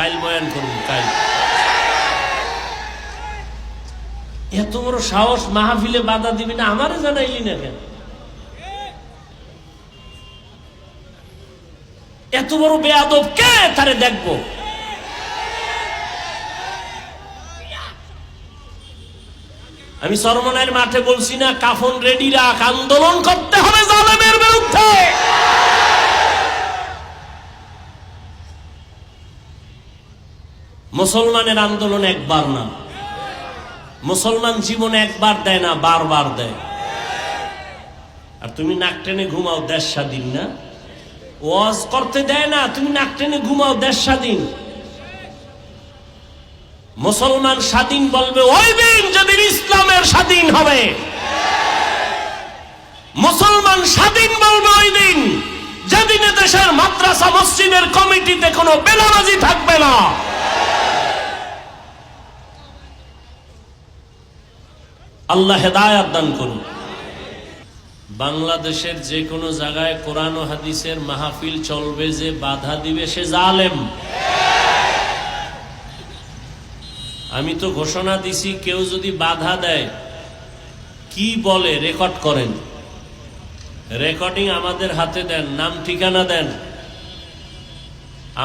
কাইল বয়ান করুন, কাইল। এত বড় সাহস মাহফিলে বাধা দিবি না, আমারে জানাইলি না কেন? এত বড় বেয়াদব কে তারে দেখব? আমি সরমনের মাঠে বলছি না, কাফন রেডি রাখ, আন্দোলন করতে হবে জালেমের বিরুদ্ধে। মুসলমানের আন্দোলন একবার না। মুসলমান জীবনে একবার দেয় না, বারবার দেয়। আর তুমি নাক টেনে ঘুমাও দেশ স্বাধীন না? ওয়াজ করতে দেয় না, তুমি নাক টেনে ঘুমাও দেশ স্বাধীন। মুসলমান স্বাধীন বলবে, ওই দিন যেদিন ইসলামের স্বাধীন হবে। মুসলমান স্বাধীন বলবে, ওই দিন যেদিন দেশের মাদ্রাসা, মসজিদের কমিটিতে কোনো বেলাবাজি থাকবে না। আল্লাহ হেদায়াত দান করুন। বাংলাদেশের যে কোনো জায়গায় কোরআন ও হাদিসের মাহফিল চলবে যে বাধা দিবে সে জালেম। আমি তো ঘোষণা দিছি, কেউ যদি বাধা দেয়, কি বলে রেকর্ড করেন? রেকর্ডিং আমাদের হাতে দেন, নাম ঠিকানা দেন।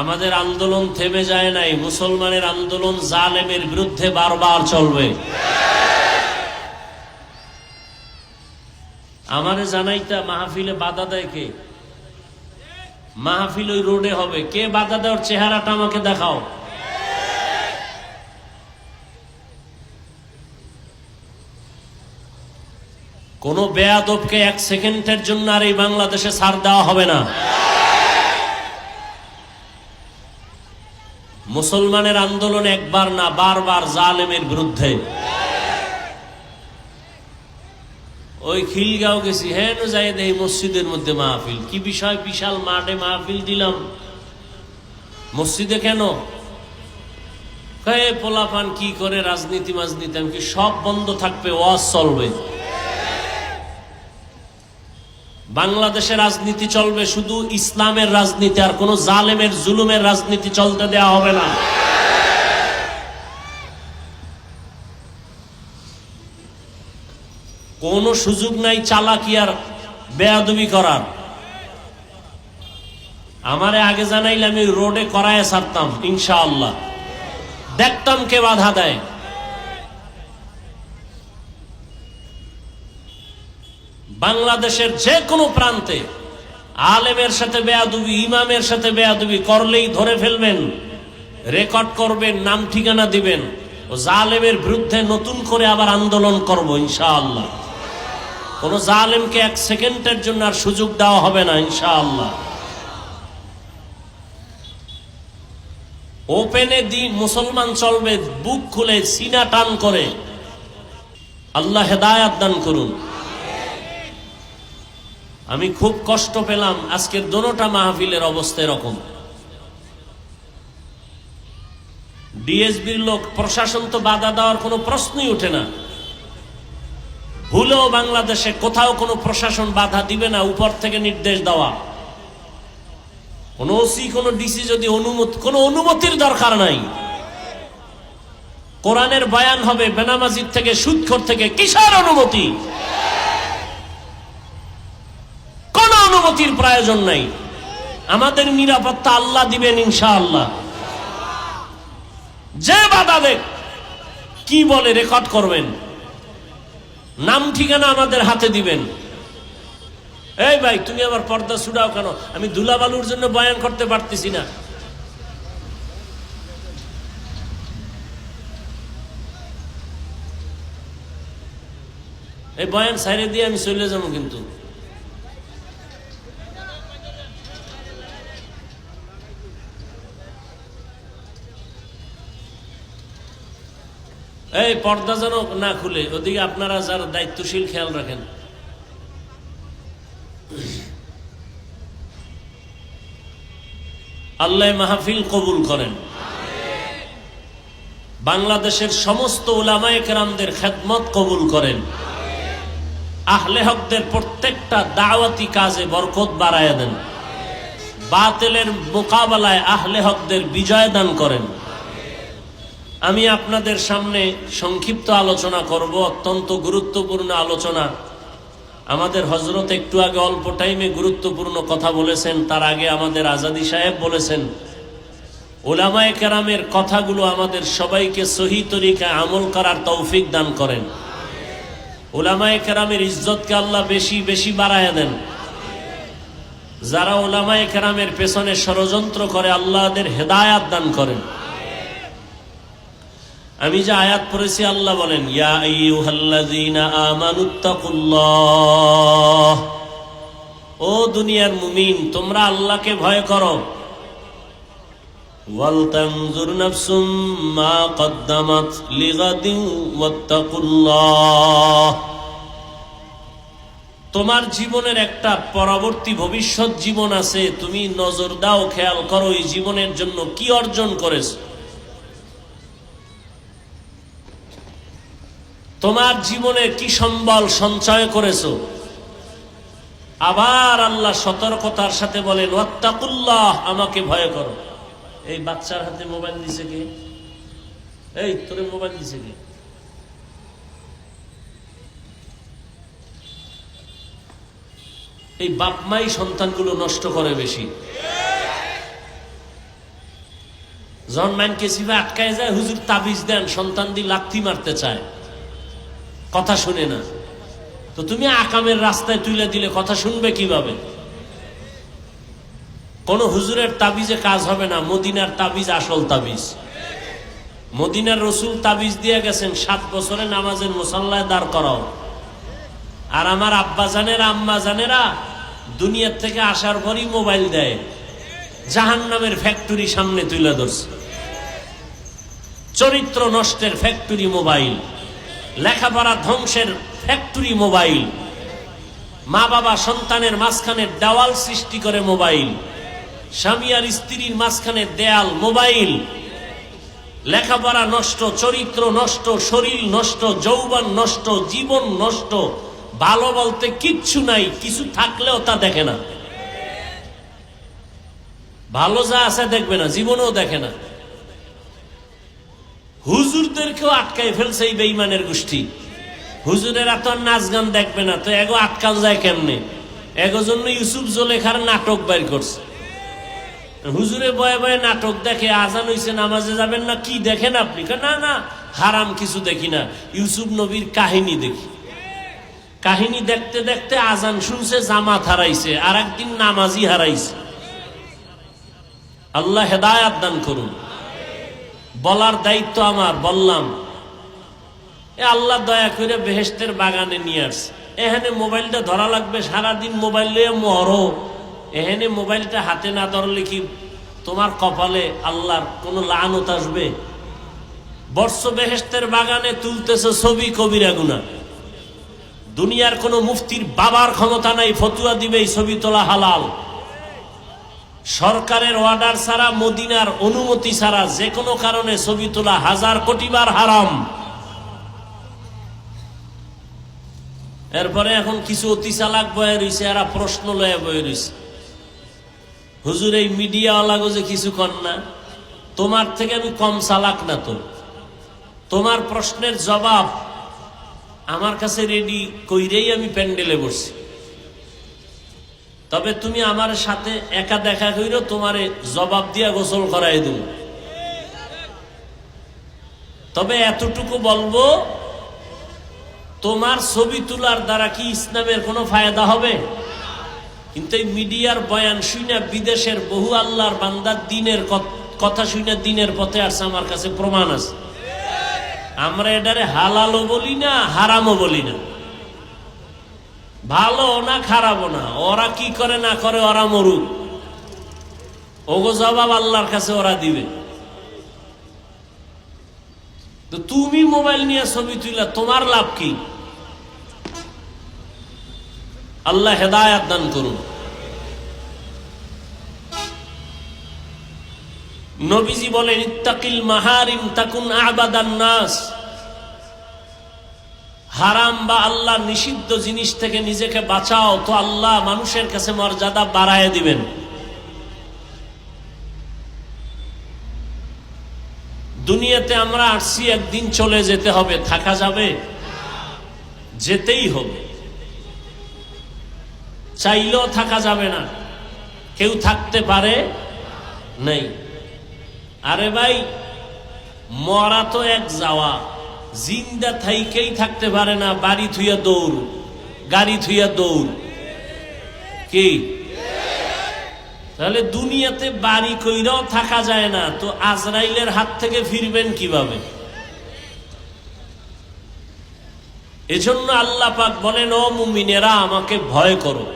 আমাদের আন্দোলন থেমে যায় নাই, মুসলমানের আন্দোলন জালেমের বিরুদ্ধে বারবার চলবে। আমারে জানাইতা মাহফিলে বাধা দেয় কে? মাহফিল ওই রোডে হবে। কে বাধা দেওয়ার চেহারাটা আমাকে দেখাও। কোন বেয়াদবকে এক সেকেন্ডের জন্য আর এই বাংলাদেশে ছাড় দেওয়া হবে না। মুসলমানের আন্দোলন একবার না, বারবার জালেমের বিরুদ্ধে। ওই খিলগাঁও গেছি। হ্যাঁ যাই দেই মসজিদের মধ্যে মাহফিল। কি বিষয়? বিশাল মাঠে মাহফিল দিলাম। মসজিদে কেন? পোলাপান কি করে রাজনীতি মাজনীতি? আমি সব বন্ধ থাকবে? ওয়াজ চলবে। বাংলাদেশে রাজনীতি চলবে, শুধু ইসলামের রাজনীতি আর কোন জালেমের, জুলুমের রাজনীতি চলতে দেয়া হবে না। কোনো সুযোগ নাই চালাকি আর বেয়াদবি করার। আমারে আগে জানাইলে আমি রোডে করায় ছাড়তাম, ইনশাআল্লাহ। দেখতাম কে বাধা দেয়। বাংলাদেশের যে কোনো প্রান্তে আলেমের সাথে বেয়াদুবি, ইমামের সাথে বেয়াদুবি করলেই ধরে ফেলবেন, রেকর্ড করবেন, নাম ঠিকানা দিবেন, ও জালেমের বিরুদ্ধে নতুন করে আবার আন্দোলন করব, ইনশাআল্লাহ। কোন জালেমকে এক সেকেন্ডের জন্য আর সুযোগ দেওয়া হবে না, ইনশাআল্লাহ। ওপেনে দি মুসলমান চলবে, বুক খুলে, সিনা টান করে। আল্লাহ হেদায়াত দান করুন। আমি খুব কষ্ট পেলাম, আজকের দোনোটা মাহফিলের অবস্থা এরকম। ডিএসবির লোক, প্রশাসন তো বাধা দেওয়ার কোনো প্রশ্নই ওঠে না। ভুলেও বাংলাদেশে কোথাও কোনো প্রশাসন বাধা দিবে না, উপর থেকে নির্দেশ দেওয়া। কোন ওসি, কোন ডিসি যদি অনুমতি কোনো অনুমতির দরকার নাই। কোরআনের বয়ান হবে, বেনামাজির থেকে, সুদখোর থেকে কিসের অনুমতি? কোন অনুমতির প্রয়োজন নাই। আমাদের নিরাপত্তা আল্লাহ দিবেন ইনশাআল্লাহ। যে বাধা দেখ, কি বলে রেকর্ড করবেন? নাম ঠিকানা আমাদের হাতে দিবেন। এই ভাই, তুমি আমার পর্দা ছুড়াও কেন? আমি দুলাবালুর জন্য বয়ান করতে পারতেছি না। এই বয়ান সাইরে দিয়ে আমি চলে যাব কিন্তু। এই পর্দা যেন না খুলে, ওদিকে আপনারা যারা দায়িত্বশীল খেয়াল রাখেন। আল্লাহ মাহফিল কবুল করেন। বাংলাদেশের সমস্ত ওলামায়ে খেদমত কবুল করেন। আহলে হকদের প্রত্যেকটা দাওয়াতি কাজে বরকত বাড়ায় দেন। বাতেলের মোকাবেলায় আহলে হকদের বিজয় দান করেন। আমি আপনাদের সামনে সংক্ষিপ্ত আলোচনা করব, অত্যন্ত গুরুত্বপূর্ণ আলোচনা। আমাদের হজরত একটু আগে অল্প টাইমে গুরুত্বপূর্ণ কথা বলেছেন, তার আগে আমাদের আজাদি সাহেব বলেছেন ওলামায়ে কেরামের কথাগুলো আমাদের সবাইকে সহি তরিকা আমল করার তৌফিক দান করেন। ওলামায়ে কেরামের ইজ্জতকে আল্লাহ বেশি বেশি বাড়ায় দেন। যারা ওলামায়ে কেরামের পেছনে ষড়যন্ত্র করে, আল্লাহদের হেদায়াত দান করেন। আমি যে আয়াত পড়েছি, আল্লাহ বলেন ও দুনিয়ার মুমিন, তোমরা আল্লাহকে ভয় করো। তোমার জীবনের একটা পরবর্তী ভবিষ্যৎ জীবন আছে, তুমি নজর দাও, খেয়াল করো, এই জীবনের জন্য কি অর্জন করেছ। তোমার জীবনে কি সম্বল সঞ্চয় করেছ? আবার আল্লাহ সতর্কতার সাথে বলেন, ওয়াত্তাকুল্লাহ, আমাকে ভয় করো। এই বাচ্চার হাতে মোবাইল দিছে কে? এই, তোরে মোবাইল দিছে কে? এই বাপমাই সন্তানগুলো নষ্ট করে বেশি। জন ম্যান কেসিভে আটকায় যায়, হুজুর তাবিজ দেন, সন্তান দিয়ে লাথি মারতে চায়। কথা শুনে না। তো তুমি আকামের রাস্তায় তুলে দিলে কথা শুনবে কীভাবে? কোন হুজুরের তাবিজে কাজ হবে না, মদিনার তাবিজ আসল তাবিজ। মদিনার রসুল তাবিজ দিয়ে গেছেন, সাত বছরে নামাজের মুসাল্লায় দাঁড় করাও। আর আমার আব্বা জানেরা, আম্মা জানেরা, দুনিয়ার থেকে আসার পরই মোবাইল দেয়। জাহান নামের ফ্যাক্টরি সামনে তুলে ধরছে। চরিত্র নষ্টের ফ্যাক্টরি মোবাইল। লেখাপড়া ধ্বংসের ফ্যাক্টরি মোবাইল মা বাবা সন্তানের মাঝখানে দেওয়াল সৃষ্টি করে মোবাইল স্বামী আর স্ত্রীর মাঝখানে দেয়াল মোবাইল লেখাপড়া নষ্ট, চরিত্র নষ্ট, শরীর নষ্ট, যৌবন নষ্ট, জীবন নষ্ট। ভালো বলতে কিচ্ছু নাই, কিছু থাকলেও তা দেখে না। ভালো যা আছে দেখবে না, জীবনেও দেখে না। হুজুরদেরকেও আটকাই ফেলছে এই বেইমানের গোষ্ঠী। হুজুরেরা তো আর নাচ গান দেখবে না, তো এগো আটকাল যায় কেমনে? এগো জন্য ইউসুফ জোলেখার নাটক বের করছে। হুজুরে বয়ে বয়ে নাটক দেখে, আজান হইছে, নামাজে যাবেন না, কি দেখেন আপনি? না না, হারাম কিছু দেখি না, ইউসুফ নবীর কাহিনী দেখি। কাহিনী দেখতে দেখতে আজান শুনছে, জামাত হারাইছে আর একদিন নামাজি হারাইছে। আল্লাহ হেদায়াত দান করুন। বলার দায়িত্ব আমার, বললাম। এ আল্লাহ দয়া করে বেহেস্তের বাগানে নিয়ে আসছে এখানে মোবাইলটা ধরা লাগবে, সারাদিন মোবাইল নিয়ে মরো। এখানে মোবাইলটা হাতে না ধরলে কি তোমার কপালে আল্লাহর কোনো লানত আসবে? বর্ষ বেহেস্তের বাগানে তুলতেছে ছবি কবিরা গুনা দুনিয়ার কোনো মুফতির বাবার ক্ষমতা নাই, ফতুয়া দিবে এই ছবি তোলা হালাল। সরকারের অর্ডার ছাড়া, মদিনার অনুমতি ছাড়া যে কোনো কারণে ছবি তোলা হাজার কোটিবার হারাম। এরপরে এখন কিছু অতি চালাক বয়ে রয়েছে এরা প্রশ্ন লয়ে বয়ে রয়েছে হুজুর, এই মিডিয়াওয়ালাগো যে কিছু কর না। তোমার থেকে আমি কম চালাক না তো। তোমার প্রশ্নের জবাব আমার কাছে রেডি কইরেই আমি প্যান্ডেলে বসছি তবে তুমি আমার সাথে একা দেখা কইরো, তোমারে জবাব দিয়া গোসল করাই দেব। তবে এতটুকু বলব, তোমার ছবি তোলার দ্বারা কি ইসলামের কোনো ফায়দা হবে? কিন্তু এই মিডিয়ার বয়ান শুনে বিদেশের বহু আল্লাহর বান্দার দিনের কথা শুনে দিনের পথে আসছে, আমার কাছে প্রমাণ আছে। আমরা এটারে হালালও বলি না, হারামও বলি না। ভালো না খারাপও না, ওরা কি করে না করে ওরা মরুক। ওগো জবাব আল্লাহর কাছে ওরা দিবে। তো তুমি মোবাইল নিয়ে ছবি তুলা তোমার লাভ কি? আল্লাহ হেদায়াত দান করুন। নবীজি বলেন, ইত্তাকিল মাহারিম তাকুন আবাদান নাস। হারাম বা আল্লাহ নিষিদ্ধ জিনিস থেকে নিজেকে বাঁচাও, তো আল্লাহ মানুষের কাছে মর্যাদা বাড়ায় দিবেন। দুনিয়াতে আমরা আসছি, একদিন চলে যেতে হবে, থাকা যাবে? যেতেই হবে। চাইলেও থাকা যাবে না। কেউ থাকতে পারে? নেই। আরে ভাই, মরা তো এক যাওয়া। জিন্দা থাইকেই থাকতে পারে না, বাড়ি থুইয়া দৌড়, গাড়ি থুইয়া দৌড়। কি? তাহলে দুনিয়াতে বাড়ি কইরাও থাকা যায় না, তো আজরাইলের হাত থেকে ফিরবেন কীভাবে? এজন্য আল্লাহ পাক বলেন, ও মুমিনেরা, আমাকে ভয় করো।